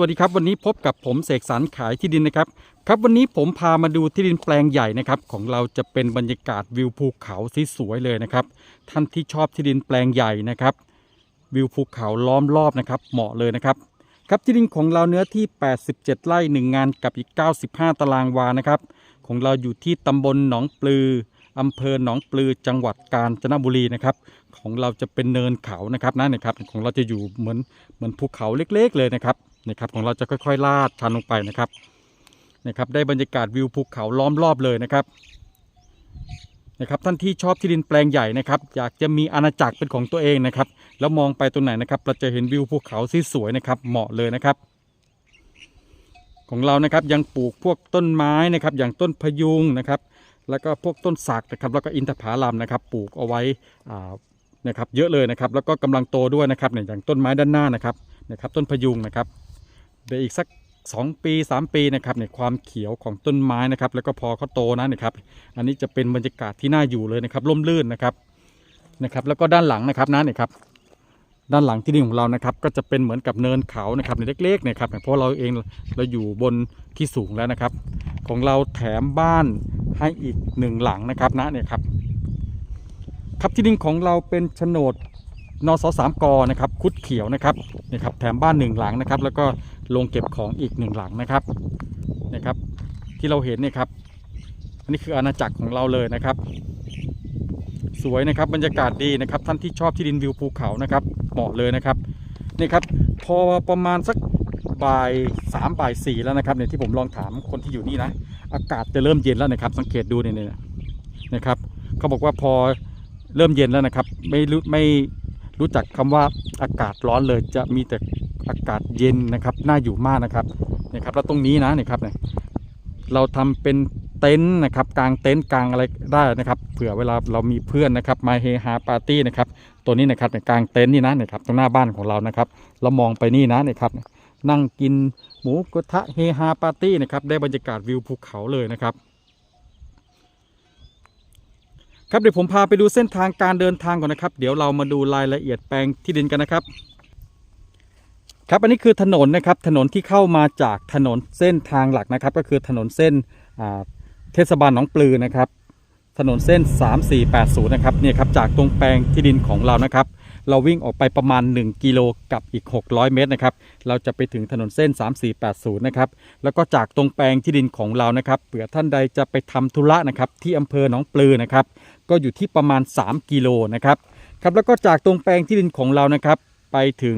สวัสดีครับวันนี้พบกับผมเสกสรรขายที่ดินนะครับ ครับวันนี้ผมพามาดูที่ดินแปลงใหญ่นะครับของเราจะเป็นบรรยากาศวิวภูเขาสวยเลยนะครับ ท่านที่ชอบที่ดินแปลงใหญ่นะครับ วิวภูเขาล้อมรอบนะครับ เหมาะเลยนะครับ ครับที่ดินของเราเนื้อที่ 87 ไร่1 งานกับอีก 95 ตารางวานะครับ ของเราอยู่ที่ตำบลหนองปลืออำเภอหนองปลือจังหวัดกาญจนบุรีนะครับ ของเราจะเป็นเนินเขานะครับนะนะครับ ของเราจะอยู่เหมือนเหมือนภูเขาเล็ก ๆ เลยนะครับ นะครับ ของเราจะค่อยๆลาดชันลงไปนะครับนะครับ ได้บรรยากาศวิวภูเขาล้อมรอบเลยนะครับนะครับท่านที่ชอบที่ดินแปลงใหญ่นะครับอยากจะมีอาณาจักรเป็นของตัวเองนะครับ แล้วมองไปตรงไหนนะครับเราจะเห็นวิวภูเขาที่สวยนะครับ เหมาะเลยนะครับ ของเรานะครับยังปลูกพวกต้นไม้นะครับ อย่างต้นพยุงนะครับ แล้วก็พวกต้นสักนะครับ แล้วก็อินทผลัมนะครับ ปลูกเอาไว้นะครับ เยอะเลยนะครับ แล้วก็กำลังโตด้วยนะครับอย่างต้นไม้ด้านหน้านะครับนะครับ ต้นพยุงนะครับ เดี๋ยวอีกสัก 2 ปี 3 ปีนะครับเนี่ยความเขียวของต้นไม้นะครับ แล้วก็พอเขาโตนะนะครับ อันนี้จะเป็นบรรยากาศที่น่าอยู่เลยนะครับร่มรื่นนะครับนะครับ แล้วก็ด้านหลังนะครับนะเนี่ยครับด้านหลังที่ดินของเรานะครับ ก็จะเป็นเหมือนกับเนินเขานะครับในเล็กๆเนะครับเพราะเราเองเราอยู่บนที่สูงแล้วนะครับ ของเราแถมบ้านให้อีกหนึ่งหลังนะครับนะเนี่ยครับ ครับที่ดินของเราเป็นโฉนด นสสามกนะครับคุดเขียวนะครับนี่ครับแถมบ้านหนึ่งหลังนะครับแล้วก็ลงเก็บของอีกหนึ่งหลังนะครับนะครับ ที่เราเห็นเนี่ยครับ อันนี้คืออาณาจักรของเราเลยนะครับ สวยนะครับบรรยากาศดีนะครับ ท่านที่ชอบที่ดินวิวภูเขานะครับเหมาะเลยนะครับนี่ครับพอประมาณสักบ่ายสามบ่ายสี่แล้วนะครับเนี่ยที่ผมลองถามคนที่อยู่นี่นะอากาศจะเริ่มเย็นแล้วนะครับ สังเกตดูเนี่ยเนี่ยนะครับเขาบอกว่าพอเริ่มเย็นแล้วนะครับ ไม่รู้ไม่ รู้จักคำว่าอากาศร้อนเลยจะมีแต่อากาศเย็นนะครับน่าอยู่มากนะครับเนี่ยครับแล้วตรงนี้นะเนี่ยครับเนี่ยเราทำเป็นเต็นท์นะครับกลางเต็นท์กลางอะไรได้นะครับเผื่อเวลาเรามีเพื่อนนะครับมาเฮฮาปาร์ตี้นะครับตัวนี้นะครับในกลางเต็นท์นี่นะเนี่ยครับตรงหน้าบ้านของเรานะครับเรามองไปนี่นะเนี่ยครับนั่งกินหมูกระทะเฮฮาปาร์ตี้นะครับได้บรรยากาศวิวภูเขาเลยนะครับ ครับเดี๋ยวผมพาไปดูเส้นทางการเดินทางก่อนนะครับ เดี๋ยวเรามาดูรายละเอียดแปลงที่ดินกันนะครับ ครับอันนี้คือถนนนะครับถนนที่เข้ามาจากถนนเส้นทางหลักนะครับ ก็คือถนนเส้นเทศบาลหนองปลือนะครับ ถนนเส้น 3480 นะครับเนี่ยครับจากตรงแปลงที่ดินของเรานะครับ เราวิ่งออกไปประมาณ 1 กิโลกับอีก 600 เมตรนะครับเราจะไปถึงถนนเส้น 3480 นะครับแล้วก็จากตรงแปลงที่ดินของเรานะครับเผื่อท่านใดจะไปทำธุระนะครับที่อำเภอหนองปลือนะครับ ก็อยู่ที่ประมาณ 3 กิโลนะครับครับแล้วก็จากตรงแปลงที่ดินของเรานะครับไปถึง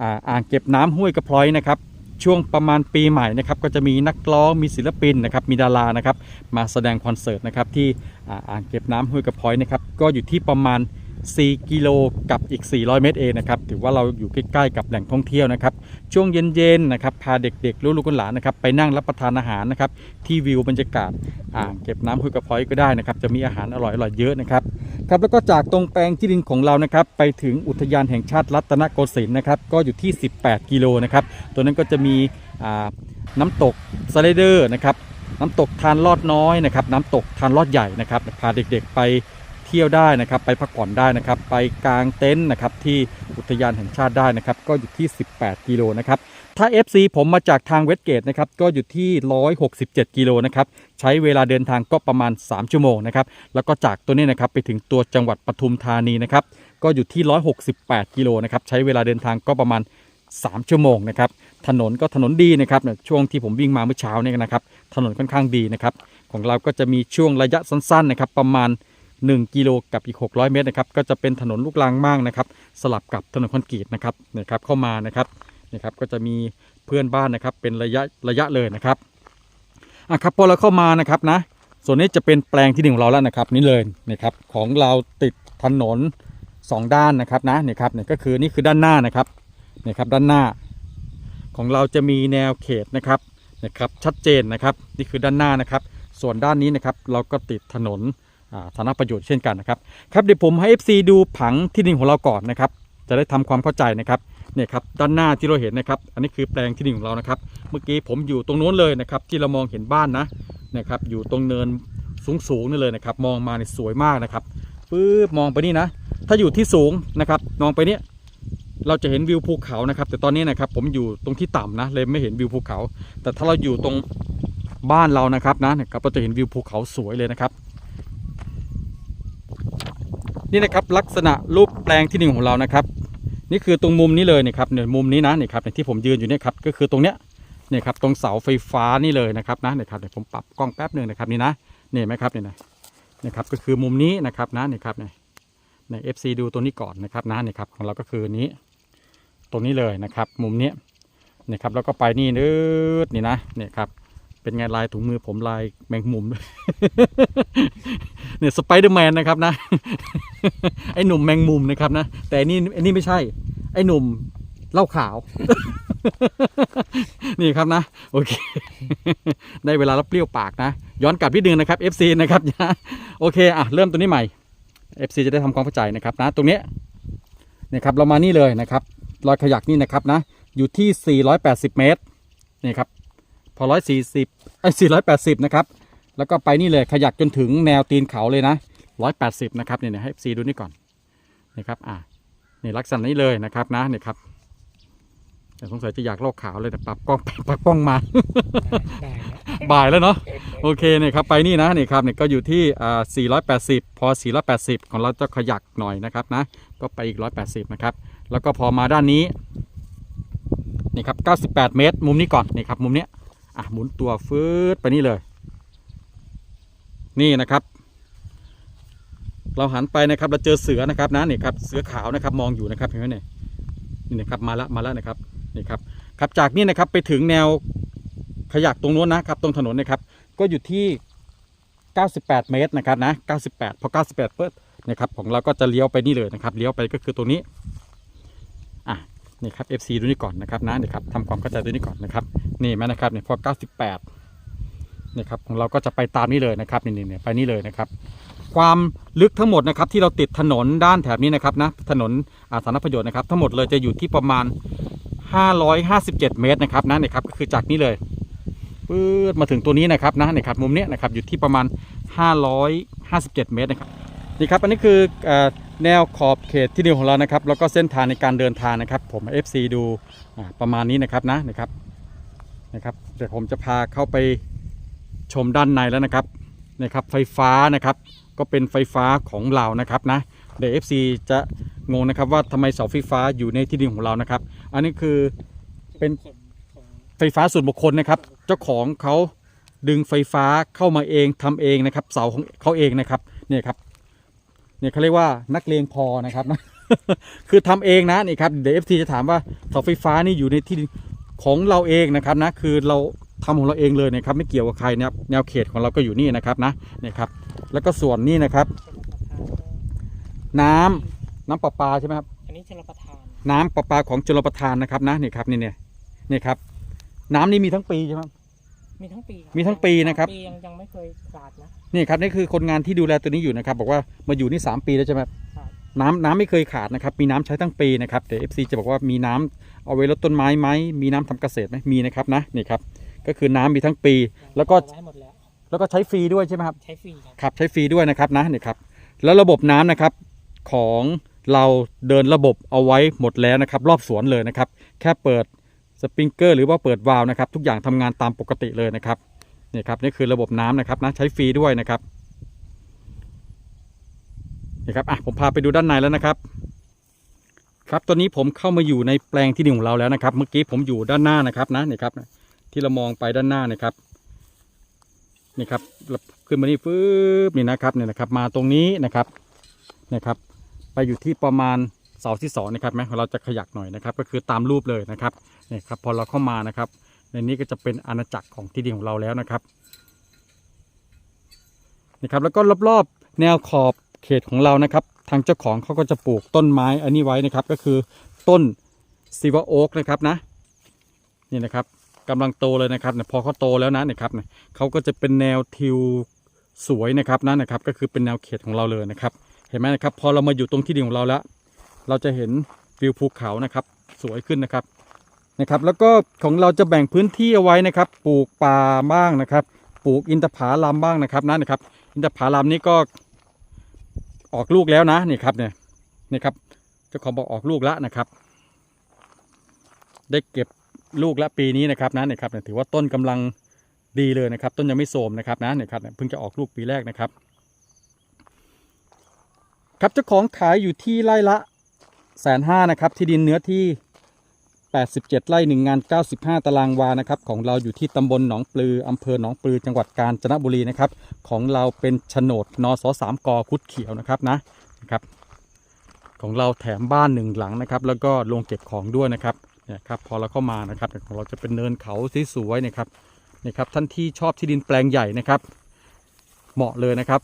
อ่าอางเก็บน้ำห้วยกระพร้อยนะครับช่วงประมาณปีใหม่นะครับก็จะมีนักร้องมีศิลปินนะครับมีดารานะครับมาแสดงคอนเสิร์ตนะครับที่อ่าอางเก็บน้ำห้วยกระพร้อยนะครับก็อยู่ที่ประมาณ 4 กิโลกับอีก 400 เมตรเองนะครับ ถือว่าเราอยู่ใกล้ๆกับแหล่งท่องเที่ยวนะครับ ช่วงเย็นๆนะครับ พาเด็กๆ ลูกๆหลานนะครับ ไปนั่งรับประทานอาหารนะครับ ที่วิวบรรยากาศอ่างเก็บน้ำห้วยกระพอยก็ได้นะครับ จะมีอาหารอร่อยๆเยอะนะครับ ครับ แล้วก็จากตรงแปลงที่ดินของเรานะครับ ไปถึงอุทยานแห่งชาติรัตนโกสินทร์นะครับ ก็อยู่ที่ 18 กิโลนะครับ ตัวนั้นก็จะมีอ่าน้ำตกสไลเดอร์นะครับน้ำตกทานลอดน้อยนะครับ น้ำตกทานลอดใหญ่นะครับ พาเด็กๆไป ที่ยวได้นะครับ ไปพักผ่อนได้นะครับ ไปกางเต็นท์นะครับที่อุทยานแห่งชาติได้นะครับ ก็อยู่ที่ 18 กิโลนะครับ ถ้า FC ผมมาจากทางเวสเกตนะครับ ก็อยู่ที่ 167 กิโลนะครับ ใช้เวลาเดินทางก็ประมาณ 3 ชั่วโมงนะครับ แล้วก็จากตัวนี้นะครับไปถึงตัวจังหวัดปทุมธานีนะครับ ก็อยู่ที่ 168 กิโลนะครับ ใช้เวลาเดินทางก็ประมาณ3 ชั่วโมงนะครับ ถนนก็ถนนดีนะครับเนี่ยช่วงที่ผมวิ่งมาเมื่อเช้าเนี่ยนะครับ ถนนค่อนข้างดีนะครับ ของเราก็จะมีช่วงระยะสั้นๆนะครับ ประมาณ 1 กิโลกับอีก 600 เมตรนะครับก็จะเป็นถนนลูกรังมากนะครับ สลับกับถนนคอนกรีตนะครับนี่ครับเข้ามานะครับนะครับก็จะมีเพื่อนบ้านนะครับเป็นระยะระยะเลยนะครับอะครับพอเราเข้ามานะครับนะส่วนนี้จะเป็นแปลงที่หนึ่งของเราแล้วนะครับนี่เลยนะครับของเราติดถนนสองด้านนะครับนะนี่ครับเนี่ยก็คือนี่คือด้านหน้านะครับนี่ครับด้านหน้า ของเราจะมีแนวเขตนะครับนะครับชัดเจนนะครับนี่คือด้านหน้านะครับ ส่วนด้านนี้นะครับเราก็ติดถนน อ่าฐานะประโยชน์เช่นกันนะครับครับเดี๋ยวผมให้ FC ดูผังที่ดินของเราก่อนนะครับ จะได้ทำความเข้าใจนะครับเนี่ยครับด้านหน้าที่เราเห็นนะครับ อันนี้คือแปลงที่ดินของเรานะครับ เมื่อกี้ผมอยู่ตรงโน้นเลยนะครับ ที่เรามองเห็นบ้านนะนะครับ อยู่ตรงเนินสูงๆนี่เลยนะครับ มองมาเนี่ยสวยมากนะครับปื๊บมองไปนี่นะ ถ้าอยู่ที่สูงนะครับมองไปเนี่ยเราจะเห็นวิวภูเขานะครับ แต่ตอนนี้นะครับผมอยู่ตรงที่ต่ำนะเลยไม่เห็นวิวภูเขา แต่ถ้าเราอยู่ตรงบ้านเรานะครับนะนะครับเราจะเห็นวิวภูเขาสวยเลยนะครับ นี่นะครับลักษณะรูปแปลงที่หนึ่งของเรานะครับ นี่คือตรงมุมนี้เลยนะครับเนี่ยมุมนี้นะนี่ครับเนี่ยที่ผมยืนอยู่เนี่ยครับก็คือตรงเนี้ยนี่ครับตรงเสาไฟฟ้านี่เลยนะครับนะนี่ครับเดี๋ยวผมปรับกล้องแป๊บหนึ่งนะครับนี่นะนี่เห็นไหมครับนี่นะนี่ครับก็คือมุมนี้นะครับนะนี่ครับเนี่ยใน FC ดูตัวนี้ก่อนนะครับนะนี่ครับของเราก็คือนี้ ตรงนี้เลยนะครับ มุมนี้นี่ครับแล้วก็ไปนี่นืดนี่นะนี่ครับ เป็นไงลายถุงมือผมลายแมงมุมเนี่ยสไปเดอร์แมนนะครับนะ ไอ้หนุ่มแมงมุมนะครับนะ แต่อันนี่อันนี้ไม่ใช่ ไอ้หนุ่มเหล้าขาว นี่ครับนะ โอเค ได้เวลาแล้วเปรี้ยวปากนะ ย้อนกลับนิดนึงนะครับ FC นะครับนะโอเคอะเริ่มตัวนี้ใหม่ FC จะได้ทำความเข้าใจนะครับนะ ตรงนี้ยนะครับเรามานี่เลยนะครับรอยขยักนี่นะครับนะ อยู่ที่ 480 เมตรนี่ครับ พอ140ไอ้480นะครับ แล้วก็ไปนี่เลยขยักจนถึงแนวตีนเขาเลยนะ180นะครับเนี่ยให้ FC ดูนี่ก่อนนี่ครับอะนี่ลักษณะนี้เลยนะครับนะนี่ครับแต่สงสัยจะอยากลอกขาวเลยแต่ปรับกล้องปรับกล้องมาบ่ายแล้วเนาะโอเคเนี่ยครับไปนี่นะนี่ครับเนี่ยก็อยู่ที่อ่า480 พอ 480 ของเราจะขยักหน่อยนะครับนะ ก็ไปอีก 180 นะครับ แล้วก็พอมาด้านนี้นี่ครับ 98 เมตร มุมนี้ก่อนนี่ครับมุมเนี้ย อะหมุนตัวฟืดไปนี่เลย นี่นะครับ เราหันไปนะครับ เราเจอเสือนะครับนะนี่ครับเสือขาวนะครับมองอยู่นะครับเห็นไหมเนี่ยนี่นะครับมาล้วมาล้วนะครับนี่ครับครับจากนี่นะครับไปถึงแนวขยักตรงโน้นนะครับ ตรงถนนนะครับ ก็อยู่ที่ 98 เมตรนะครับนะ 98 พอ 98เปิดนะครับของเราก็จะเลี้ยวไปนี่เลยนะครับ เลี้ยวไปก็คือตรงนี้ อะ นี่ครับ FC ดูนี่ก่อนนะครับนะนี่ครับทำความเข้าใจดูนี่ก่อนนะครับนี่ไหมนะครับเนี่ยพอ 98นี่ครับของเราก็จะไปตามนี้เลยนะครับนี่นี่ไปนี่เลยนะครับ ความลึกทั้งหมดนะครับที่เราติดถนนด้านแถบนี้นะครับนะถนนอาสาธารณประโยชน์นะครับทั้งหมดเลยจะอยู่ที่ประมาณ 557 เมตรนะครับนะนี่ครับก็คือจากนี้เลยปื๊ดมาถึงตัวนี้นะครับนะนี่ครับมุมเนี้ยนะครับอยู่ที่ประมาณ 557 เมตรนะครับ นี่ครับอันนี้คือแนวขอบเขตที่ดินของเรานะครับ แล้วก็เส้นทางในการเดินทางนะครับ ผม FC ดูประมาณนี้นะครับนะนะครับนะครับเดี๋ยวผมจะพาเข้าไปชมด้านในแล้วนะครับนะครับไฟฟ้านะครับก็เป็นไฟฟ้าของเรานะครับนะเดี๋ยว FC จะงงนะครับว่าทำไมเสาไฟฟ้าอยู่ในที่ดินของเรานะครับ อันนี้คือเป็นไฟฟ้าส่วนบุคคลนะครับ เจ้าของเขาดึงไฟฟ้าเข้ามาเองทำเองนะครับ เสาของเขาเองนะครับเนี่ยครับ เนี่ยเขาเรียกว่านักเลงพอนะครับนะคือทำเองนะนี่ครับเดี๋ยวเอฟซีจะถามว่าเสาไฟฟ้านี่อยู่ในที่ของเราเองนะครับนะคือเราทำของเราเองเลยนะครับ ไม่เกี่ยวกับใครนะครับแนวเขตของเราก็อยู่นี่นะครับนะนี่ครับ แล้วก็ส่วนนี้นะครับ น้ำน้ำประปาใช่ไหมครับอันนี้ชลประทาน น้ำประปาของชลประทานนะครับนะนี่ครับนี่เนี่ยนี่ครับ น้ำนี่มีทั้งปีใช่ไหมครับมีทั้งปีครับมีทั้งปีนะครับปียังยังไม่เคยขาดนะ นี่ครับนี่คือคนงานที่ดูแลตัวนี้อยู่นะครับ บอกว่ามาอยู่นี่สามปีแล้วใช่ไหมครับครับน้ำน้ำไม่เคยขาดนะครับ มีน้ำใช้ทั้งปีนะครับเดี๋ยวเอฟซีจะบอกว่ามีน้ำเอาไว้ลดต้นไม้ไหมมีน้ำทำเกษตรไหมมีนะครับนะนี่ครับก็คือน้ำมีทั้งปี แล้วก็เอาไว้หมดแล้วแล้วก็ใช้ฟรีด้วยใช่ไหมครับใช้ฟรีครับครับใช้ฟรีด้วยนะครับนะนี่ครับแล้วระบบน้ำนะครับของเราเดินระบบเอาไว้หมดแล้วนะครับ รอบสวนเลยนะครับ แค่เปิดสปริงเกอร์หรือว่าเปิดวาล์วนะครับ ทุกอย่างทำงานตามปกติเลยนะครับ นี่ครับนี่คือระบบน้ำนะครับนะใช้ฟรีด้วยนะครับนี่ครับอะผมพาไปดูด้านในแล้วนะครับ ครับตอนนี้ผมเข้ามาอยู่ในแปลงที่ดินของเราแล้วนะครับ เมื่อกี้ผมอยู่ด้านหน้านะครับนะนี่ครับ ที่เรามองไปด้านหน้านะครับนี่ครับขึ้นมานี่ฟืบนี่นะครับเนี่ยนะครับ มาตรงนี้นะครับนะครับ ไปอยู่ที่ประมาณเสาที่สองนะครับแม้เราจะขยักหน่อยนะครับ ก็คือตามรูปเลยนะครับนี่ครับพอเราเข้ามานะครับ ในนี้ก็จะเป็นอาณาจักรของที่ดินของเราแล้วนะครับนี่ครับ แล้วก็รอบๆ แนวขอบเขตของเรานะครับ ทางเจ้าของเขาก็จะปลูกต้นไม้อันนี้ไว้นะครับ ก็คือต้นซิวาโอ๊กนะครับนะนี่นะครับกำลังโตเลยนะครับพอเขาโตแล้วนะเนี่ยครับเนี่ยเขาก็จะเป็นแนวทิวสวยนะครับนั่นนะครับ ก็คือเป็นแนวเขตของเราเลยนะครับ เห็นไหมนะครับ พอเรามาอยู่ตรงที่ดินของเราแล้ว เราจะเห็นวิวภูเขานะครับ สวยขึ้นนะครับ นะครับ แล้วก็ของเราจะแบ่งพื้นที่เอาไว้นะครับ ปลูกป่าบ้างนะครับ ปลูกอินทผลัมบ้างนะครับนั่นนะครับ อินทผลัมนี่ก็ออกลูกแล้วนะนี่ครับเนี่ยนี่ครับเจ้าของบอกออกลูกแล้วนะครับ ได้เก็บลูกและปีนี้นะครับนะนี่ครับเนี่ยถือว่าต้นกำลังดีเลยนะครับ ต้นยังไม่โทมนะครับนะนี่ครับเพิ่งจะออกลูกปีแรกนะครับ ครับเจ้าของขายอยู่ที่ไร่ละแสนห้านะครับ ที่ดินเนื้อที่ 87 ไร่หนึ่งงาน 95 ตารางวานะครับของเราอยู่ที่ตำบลหนองปลืออำเภอหนองปลือจังหวัดกาญจนบุรีนะครับของเราเป็นโฉนดนสสามกคุดเขียวนะครับนะนะครับ ของเราแถมบ้านหนึ่งหลังนะครับ แล้วก็ลงเก็บของด้วยนะครับเนี่ยครับพอเราเข้ามานะครับของเราจะเป็นเนินเขาสวยๆนะครับนี่ครับท่านที่ชอบที่ดินแปลงใหญ่นะครับ เหมาะเลยนะครับ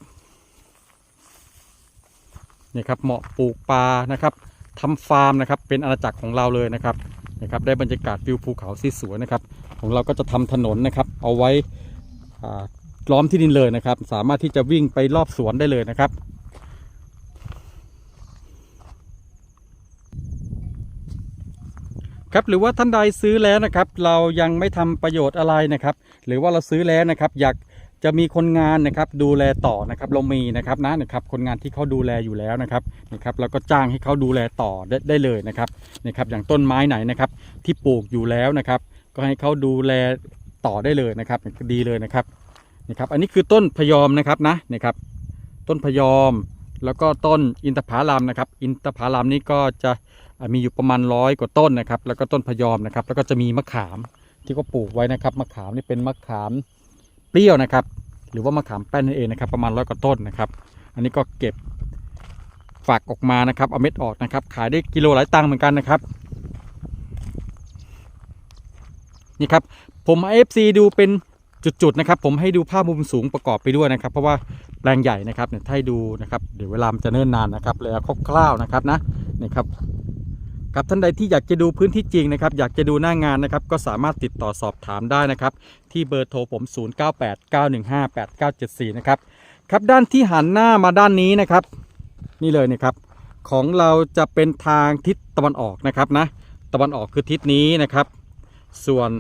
นี่ครับเหมาะปลูกปลานะครับทำฟาร์มนะครับเป็นอาณาจักรของเราเลยนะครับ นะครับได้บรรยากาศวิวภูเขาสวยนะครับ ของเราก็จะทำถนนนะครับ เอาไว้ล้อมที่ดินเลยนะครับ สามารถที่จะวิ่งไปรอบสวนได้เลยนะครับครับหรือว่าท่านใดซื้อแล้วนะครับ เรายังไม่ทำประโยชน์อะไรนะครับ หรือว่าเราซื้อแล้วนะครับ อยาก จะมีคนงานนะครับดูแลต่อนะครับเรามีนะครับนะนะครับคนงานที่เขาดูแลอยู่แล้วนะครับนะครับแล้วก็จ้างให้เขาดูแลต่อได้ได้เลยนะครับนะครับอย่างต้นไม้ไหนนะครับที่ปลูกอยู่แล้วนะครับ ก็ให้เขาดูแลต่อได้เลยนะครับดีเลยนะครับนี่ครับ อันนี้คือต้นพยอมนะครับนะนี่ครับ ต้นพยอมแล้วก็ต้นอินทผลัมนะครับ อินทผลัมนี่ก็จะมีอยู่ประมาณร้อยกว่าต้นนะครับ แล้วก็ต้นพยอมนะครับ แล้วก็จะมีมะขามที่ก็ปลูกไว้นะครับ มะขามนี่เป็นมะขาม เปรี้ยวนะครับ หรือว่ามะขามแป้นนั่นเองนะครับ ประมาณร้อยกว่าต้นนะครับ อันนี้ก็เก็บฝักออกมานะครับ เอาเม็ดออกนะครับ ขายได้กิโลหลายตังค์เหมือนกันนะครับ นี่ครับ ผมให้ FC ดูเป็นจุดๆนะครับ ผมให้ดูภาพมุมสูงประกอบไปด้วยนะครับ เพราะว่าแปลงใหญ่นะครับเนี่ยถ้าให้ดูนะครับ เดี๋ยวเวลามันจะเนิ่นนานนะครับเลยเอาคร่าวๆนะครับนะนี่ครับ กับท่านใดที่อยากจะดูพื้นที่จริงนะครับอยากจะดูหน้างานนะครับก็สามารถติดต่อสอบถามได้นะครับที่เบอร์โทรผม 0989158974 นะครับครับด้านที่หันหน้ามาด้านนี้นะครับ นี่เลยนะครับของเราจะเป็นทางทิศตะวันออกนะครับนะตะวันออกคือทิศนี้นะครับ ส่วน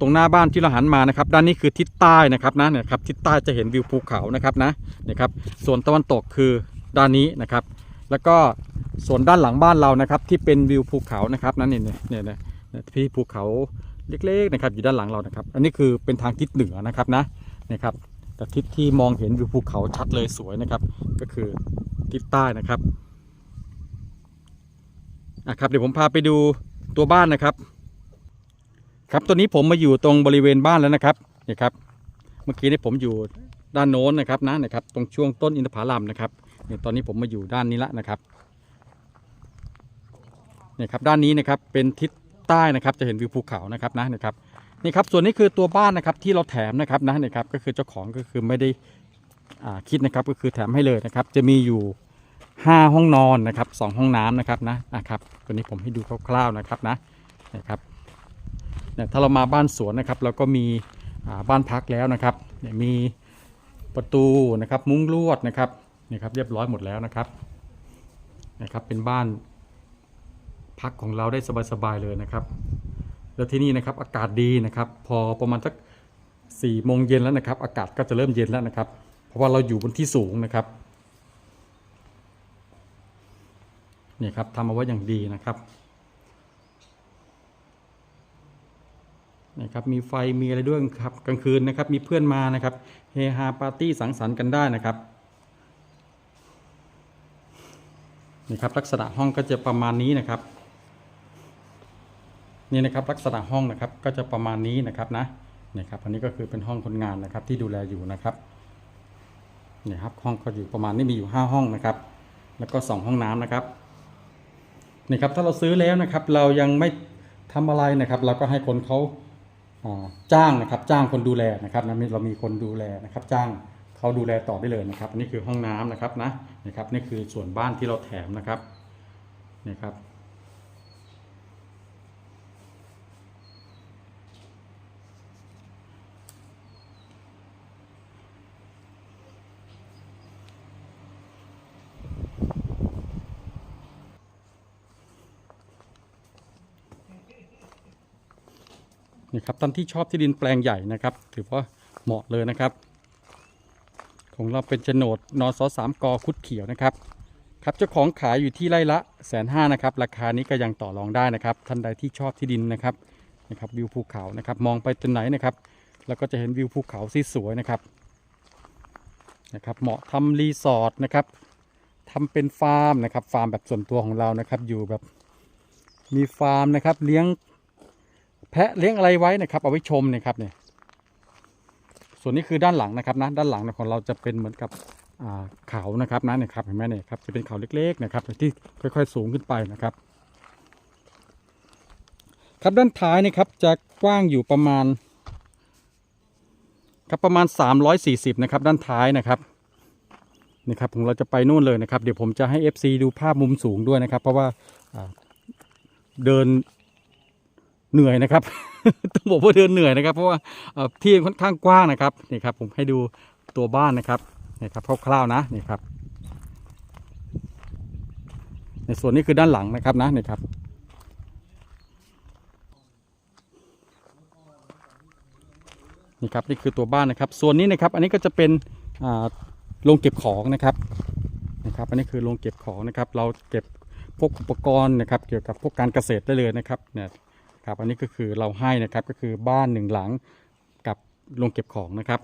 ตรงหน้าบ้านที่เราหันมานะครับ ด้านนี้คือทิศใต้นะครับนะเนี่ยครับทิศใต้จะเห็นวิวภูเขานะครับนะนี่ยครับ ส่วนตะวันตกคือด้านนี้นะครับ แล้วก็ส่วนด้านหลังบ้านเรานะครับ ที่เป็นวิวภูเขานะครับนั่นเนี่ยเนี่ยเนี่ยเนี่ยที่ภูเขาเล็กๆนะครับอยู่ด้านหลังเรานะครับ อันนี้คือเป็นทางทิศเหนือนะครับนะนะครับแต่ทิศที่มองเห็นวิวภูเขาชัดเลยสวยนะครับ ก็คือทิศใต้นะครับอะครับเดี๋ยวผมพาไปดูตัวบ้านนะครับ ครับตอนนี้ผมมาอยู่ตรงบริเวณบ้านแล้วนะครับนี่ครับ เมื่อกี้นี่ผมอยู่ด้านโน้นนะครับนะนะครับ ตรงช่วงต้นอินทผลัมนะครับ นี่ยตอนนี้ผมมาอยู่ด้านนี้ละนะครับเนี่ยครับด้านนี้นะครับเป็นทิศใต้นะครับจะเห็นวิวภูเขานะครับนะนะครับนี่ครับส่วนนี้คือตัวบ้านนะครับที่เราแถมนะครับนะนี่ครับก็คือเจ้าของก็คือไม่ได้อ่าคิดนะครับก็คือแถมให้เลยนะครับ จะมีอยู่ 5 ห้องนอนนะครับสองห้องน้ำนะครับนะอะครับตัวนี้ผมให้ดูคร่าวๆนะครับนะนะครับเนี่ยถ้าเรามาบ้านสวนนะครับเราก็มีบ้านพักแล้วนะครับเนี่ยมีประตูนะครับมุ้งลวดนะครับ นี่ครับเรียบร้อยหมดแล้วนะครับนะครับ เป็นบ้านพักของเราได้สบายๆเลยนะครับ แล้วที่นี่นะครับอากาศดีนะครับ พอประมาณสักสี่โมงเย็นแล้วนะครับ อากาศก็จะเริ่มเย็นแล้วนะครับ เพราะว่าเราอยู่บนที่สูงนะครับเนี่ยครับทำเอาไว้อย่างดีนะครับนะครับมีไฟมีอะไรด้วยครับกลางคืนนะครับ มีเพื่อนมานะครับเฮฮาปาร์ตี้สังสรรค์กันได้นะครับ นี่ครับลักษณะห้องก็จะประมาณนี้นะครับ นี่นะครับลักษณะห้องนะครับก็จะประมาณนี้นะครับนะนี่ครับอันนี้ก็คือเป็นห้องคนงานนะครับที่ดูแลอยู่นะครับนี่ครับห้องก็อยู่ประมาณนี้มีอยู่ห้าห้องนะครับ แล้วก็สองห้องน้ำนะครับนี่ครับถ้าเราซื้อแล้วนะครับ เรายังไม่ทำอะไรนะครับ เราก็ให้คนเขาอ่าจ้างนะครับ จ้างคนดูแลนะครับนะมีเรามีคนดูแลนะครับ จ้าง เขาดูแลต่อได้เลยนะครับนนี้คือห้องน้ำนะครับนะนะครับนี่คือส่วนบ้านที่เราแถมนะครับนี่ครับนี่ครับท่านที่ชอบที่ดินแปลงใหญ่นะครับ ถือว่าเหมาะเลยนะครับ ของเราเป็นโฉนดนสสามกคุดเขียวนะครับครับเจ้าของขายอยู่ที่ไร่ละแสนห้านะครับราคานี้ก็ยังต่อรองได้นะครับ ท่านใดที่ชอบที่ดินนะครับนะครับวิวภูเขานะครับมองไปตรงไหนนะครับ แล้วก็จะเห็นวิวภูเขาที่สวยนะครับนะครับเหมาะทำรีสอร์ทนะครับทำเป็นฟาร์มนะครับฟาร์มแบบส่วนตัวของเรานะครับ อยู่แบบมีฟาร์มนะครับเลี้ยงแพะเลี้ยงอะไรไว้นะครับ เอาไว้ชมนะครับเนี่ย ส่วนนี้คือด้านหลังนะครับนะด้านหลังของเราจะเป็นเหมือนกับเขานะครับนะเนี่ยครับเห็นไหมเนี่ยครับจะเป็นเขาเล็กๆนะครับที่ค่อยๆสูงขึ้นไปนะครับ ครับด้านท้ายนะครับจะกว้างอยู่ประมาณครับประมาณ 340 นะครับ ด้านท้ายนะครับนี่ครับผมเราจะไปนู่นเลยนะครับ เดี๋ยวผมจะให้ FC ดูภาพมุมสูงด้วยนะครับ เพราะว่าเดิน เหนื่อยนะครับ ต้องบอกว่าเดินเหนื่อยนะครับ เพราะว่าที่ค่อนข้างกว้างนะครับนี่ครับ ผมให้ดูตัวบ้านนะครับนี่ครับคร่าวๆนะนี่ครับ ในส่วนนี้คือด้านหลังนะครับนะนี่ครับนี่ครับนี่คือตัวบ้านนะครับ ส่วนนี้นะครับ อันนี้ก็จะเป็นโรงเก็บของนะครับนะครับ อันนี้คือโรงเก็บของนะครับ เราเก็บพวกอุปกรณ์นะครับ เกี่ยวกับพวกการเกษตรได้เลยนะครับเนี่ย ครับอันนี้ก็คือเราให้นะครับก็คือบ้านหนึ่งหลังกับโรงเก็บของนะครับ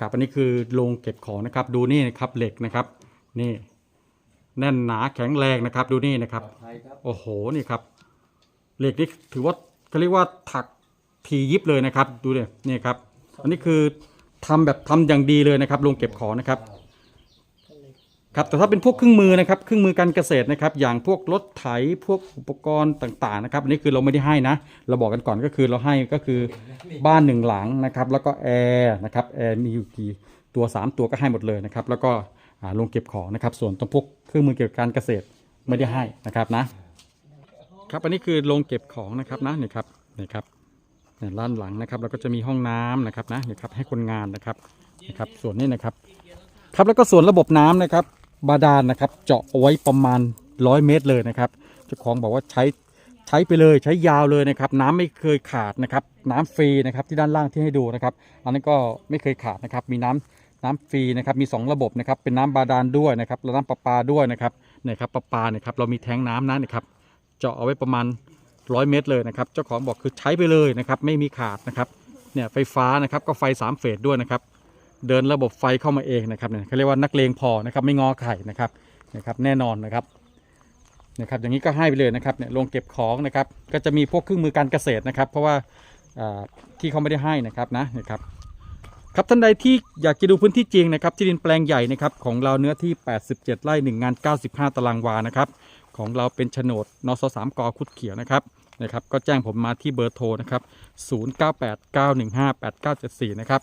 ครับอันนี้คือโรงเก็บของนะครับ ดูนี่นะครับเหล็กนะครับ นี่แน่นหนาแข็งแรงนะครับ ดูนี่นะครับ โอ้โหนี่ครับ เหล็กนี่ถือว่าเขาเรียกว่าถักทียิบเลยนะครับ ดูเนี่ยนี่ครับ อันนี้คือทำแบบทำอย่างดีเลยนะครับโรงเก็บของนะครับ ครับแต่ถ้าเป็นพวกเครื่องมือนะครับเครื่องมือการเกษตรนะครับอย่างพวกรถไถพวกอุปกรณ์ต่างๆนะครับอันนี้คือเราไม่ได้ให้นะ เราบอกกันก่อนก็คือเราให้ก็คือบ้านหนึ่งหลังนะครับแล้วก็แอร์นะครับแอร์มีอยู่กี่ตัวสามตัวก็ให้หมดเลยนะครับแล้วก็อ่าโรงเก็บของนะครับส่วนตรงพวกเครื่องมือเกี่ยวกับการเกษตรไม่ได้ให้นะครับนะครับอันนี้คือโรงเก็บของนะครับนะนี่ครับนี่ครับเนี่ยด้านหลังนะครับแล้วก็จะมีห้องน้ำนะครับนะนี่ครับให้คนงานนะครับนะครับส่วนนี้นะครับครับแล้วก็ส่วนระบบน้ำนะครับ บาดาลนะครับ เจาะเอาไว้ประมาณร้อยเมตรเลยนะครับเจ้าของบอกว่าใช้ใช้ไปเลยใช้ยาวเลยนะครับ น้ำไม่เคยขาดนะครับ น้ำฟรีนะครับที่ด้านล่างที่ให้ดูนะครับอันนี้ก็ไม่เคยขาดนะครับมีน้ำน้ำฟรีนะครับมีสองระบบนะครับเป็นน้ำบาดาลด้วยนะครับแล้วน้ำประปาด้วยนะครับเนี่ยครับประปาเนี่ยครับเรามีแทงน้ำนะนี่ครับเจาะเอาไว้ประมาณร้อยเมตรเลยนะครับ เจ้าของบอกคือใช้ไปเลยนะครับไม่มีขาดนะครับเนี่ยไฟฟ้านะครับก็ไฟสามเฟสด้วยนะครับ เดินระบบไฟเข้ามาเองนะครับเนี่ยเขาเรียกว่านักเลงพอนะครับไม่งอไข่นะครับนะครับแน่นอนนะครับนะครับอย่างนี้ก็ให้ไปเลยนะครับเนี่ยโรงเก็บของนะครับก็จะมีพวกเครื่องมือการเกษตรนะครับ เพราะว่าอ่าที่เขาไม่ได้ให้นะครับนะนะครับครับท่านใดที่อยากจะดูพื้นที่จริงนะครับที่ดินแปลงใหญ่นะครับของเราเนื้อที่ 87 ไร่1งาน95 ตารางวานะครับของเราเป็นโฉนดนสสามกคุดเขียวนะครับนะครับก็แจ้งผมมาที่เบอร์โทรนะครับ 0989158974 นะครับ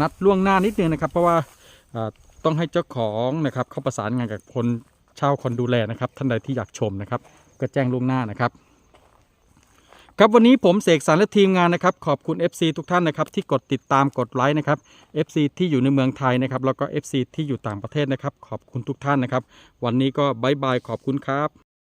นัดล่วงหน้านิดนึงนะครับ เพราะว่าต้องให้เจ้าของนะครับเข้าประสานงานกับคนเช่าคนดูแลนะครับ ท่านใดที่อยากชมนะครับ ก็แจ้งล่วงหน้านะครับ ครับวันนี้ผมเสกสรรและทีมงานนะครับ ขอบคุณ FC ทุกท่านนะครับ ที่กดติดตามกดไลค์นะครับ FC ที่อยู่ในเมืองไทยนะครับ แล้วก็ FC ที่อยู่ต่างประเทศนะครับ ขอบคุณทุกท่านนะครับ วันนี้ก็บายบายขอบคุณครับ